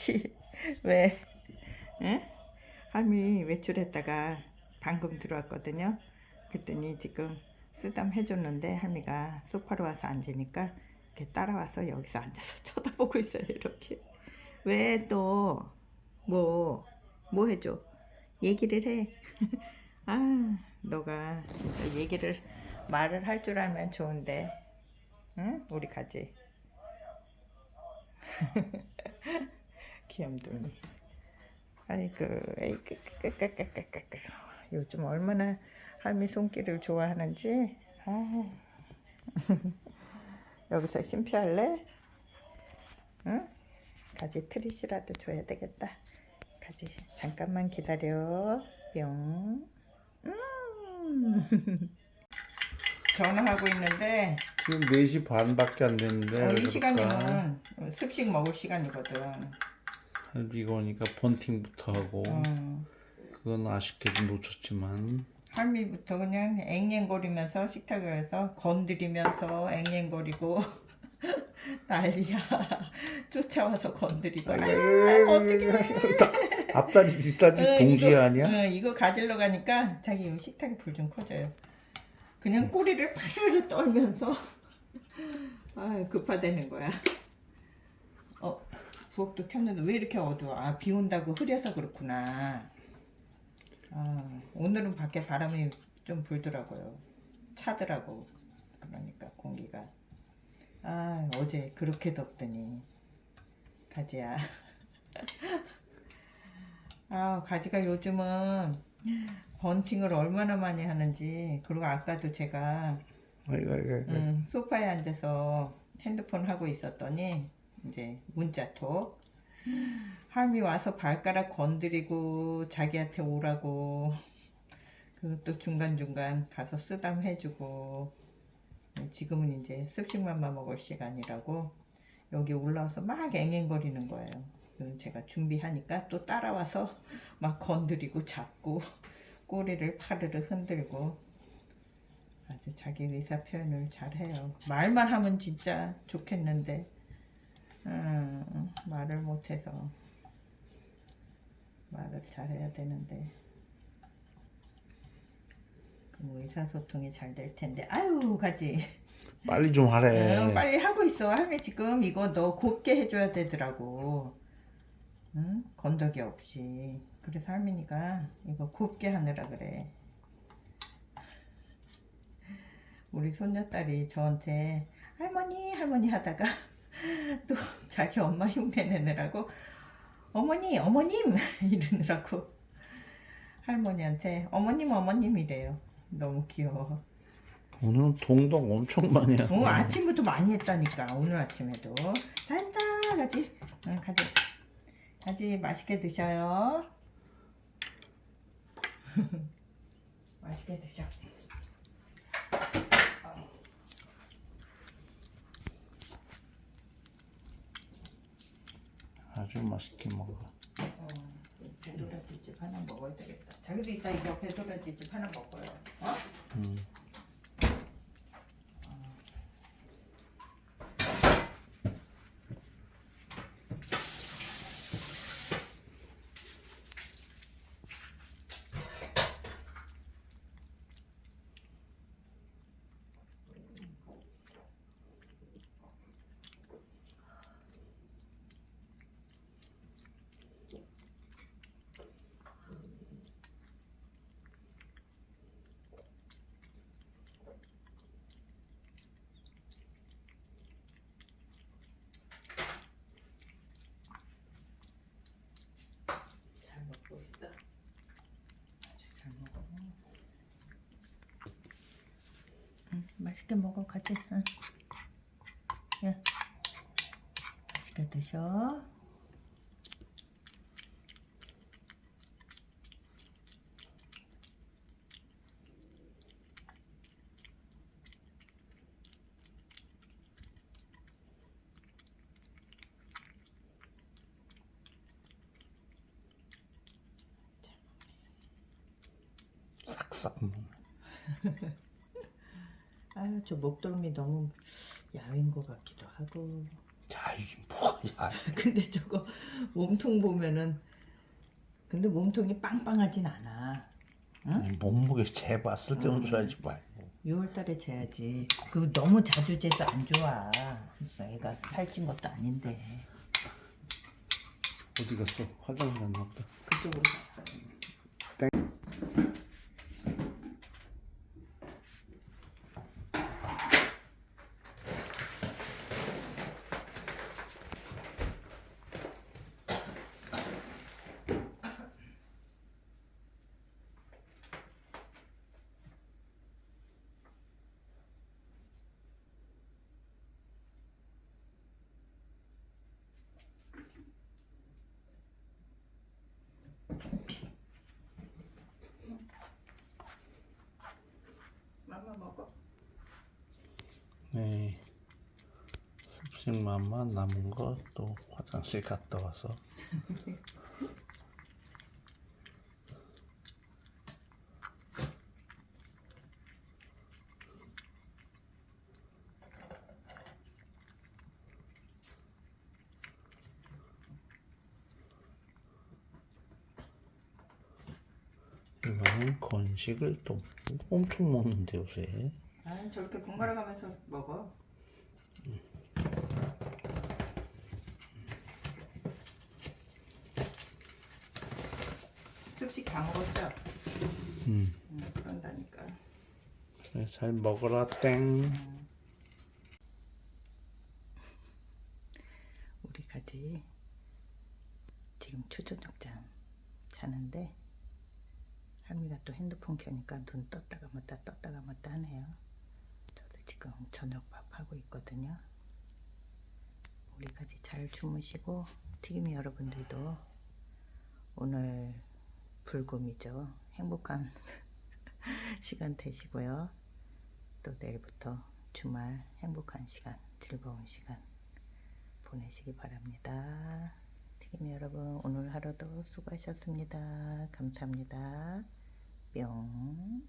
같이 왜? 응? 할미 외출했다가 방금 들어왔거든요. 그랬더니 지금 쓰담 해줬는데 할미가 소파로 와서 앉으니까 이렇게 따라와서 여기서 앉아서 쳐다보고 있어요. 이렇게 왜 또 뭐뭐 해줘? 얘기를 해. 아, 너가 얘기를 말을 할 줄 알면 좋은데, 응? 우리 가지. 귀염둥이. 아이고, 아이고, 까까까까까까. 요즘 얼마나 할미 손길을 좋아하는지. 아. 여기서 심표할래? 응? 가지 트리시라도 줘야 되겠다. 가지 잠깐만 기다려. 뿅. 음. 전화하고 있는데 지금 4시 반밖에 안 됐는데 어, 이 그럴까? 시간이면 습식 먹을 시간이거든. 이거 오니까 본팅부터 하고 어. 그건 아쉽게도 놓쳤지만 할미부터 그냥 앵앵거리면서 식탁에서 건드리면서 앵앵거리고 난리야. 쫓아와서 건드리고. 아이고, 아이고, 어떡해. 다- 앞다리 뒷다리 어, 동시에 이거, 아니야? 어, 이거 가지러 가니까 자기 요 식탁에 불좀 꺼줘요. 그냥 꼬리를 파르르 떨면서 아 급하다는 거야. 어 부엌도 켰는데 왜 이렇게 어두워? 아 비 온다고 흐려서 그렇구나. 아 오늘은 밖에 바람이 좀 불더라고요. 차더라고. 그러니까 공기가. 아 어제 그렇게 덥더니 가지야. 아, 가지가 요즘은 번팅을 얼마나 많이 하는지 그리고 아까도 제가 아이고 아이고 아이고. 음, 소파에 앉아서 핸드폰 하고 있었더니 이제 문자톡 할미 와서 발가락 건드리고 자기한테 오라고 그것도 중간중간 가서 쓰담 해주고 지금은 이제 습식맘마 먹을 시간이라고 여기 올라와서 막 앵앵거리는 거예요. 제가 준비하니까 또 따라와서 막 건드리고 잡고 꼬리를 파르르 흔들고 아주 자기 의사 표현을 잘해요. 말만 하면 진짜 좋겠는데 음, 말을 못해서 말을 잘해야 되는데 그럼 의사소통이 잘 될 텐데 아유 가지 빨리 좀 하래 응, 빨리 하고 있어. 할미 지금 이거 너 곱게 해줘야 되더라고. 응? 건더기 없이. 그래서 할머니가 이거 곱게 하느라 그래. 우리 손녀딸이 저한테 할머니 할머니 하다가 또 자기 엄마 흉내 내느라고 어머니 어머님! 이러느라고 할머니한테 어머님 어머님이래요. 너무 귀여워. 오늘은 동동 엄청 많이 하네. 어, 아침부터 많이 했다니까 오늘 아침에도. 잘했다 가지. 응, 가지. 가지 맛있게 드셔요. 맛있게 드셔 아주 맛있게 먹어 어, 배도라지집 하나 먹어야 되겠다 자기도 이따 이거 배도라지집 하나 먹어요 어? 음. 잘 먹고 있어 아주 잘 먹어 응, 맛있게 먹어 가지 응. 예. 맛있게 드셔 싹싹 저 목덜미 너무 야윈 것 같기도 하고 자 이게 뭐 야, 근데 저거 몸통 보면은 근데 몸통이 빵빵하진 않아. 아니, 몸무게 재봐 쓸데없는 소리 하지 말고 6월달에 재야지. 그 너무 자주 재도 안 좋아. 애가 살찐 것도 아닌데 어디 갔어? 화장실 갔나 보다 그쪽으로 갔어요. 맘마 먹어. 네 습식만만 남은 거 또 화장실 갔다 와서 이거는 건식을 또 엄청 먹는데 요새 아 저렇게 번갈아 가면서 먹어. 습식 다 먹었죠? 음. 응, 그런다니까. 그래, 잘 먹어라 땡 우리 가지 지금 초저녁잠 자는데 할미가 또 핸드폰 켜니까 눈 떴다가 맞다 떴다가 맞다 하네요. 저도 지금 저녁밥 하고 있거든요. 우리 가지 잘 주무시고 튀김이 여러분들도 오늘 불금이죠. 행복한 시간 되시고요. 또 내일부터 주말 행복한 시간, 즐거운 시간 보내시기 바랍니다. 튀김이 여러분 오늘 하루도 수고하셨습니다. 감사합니다. 뿅.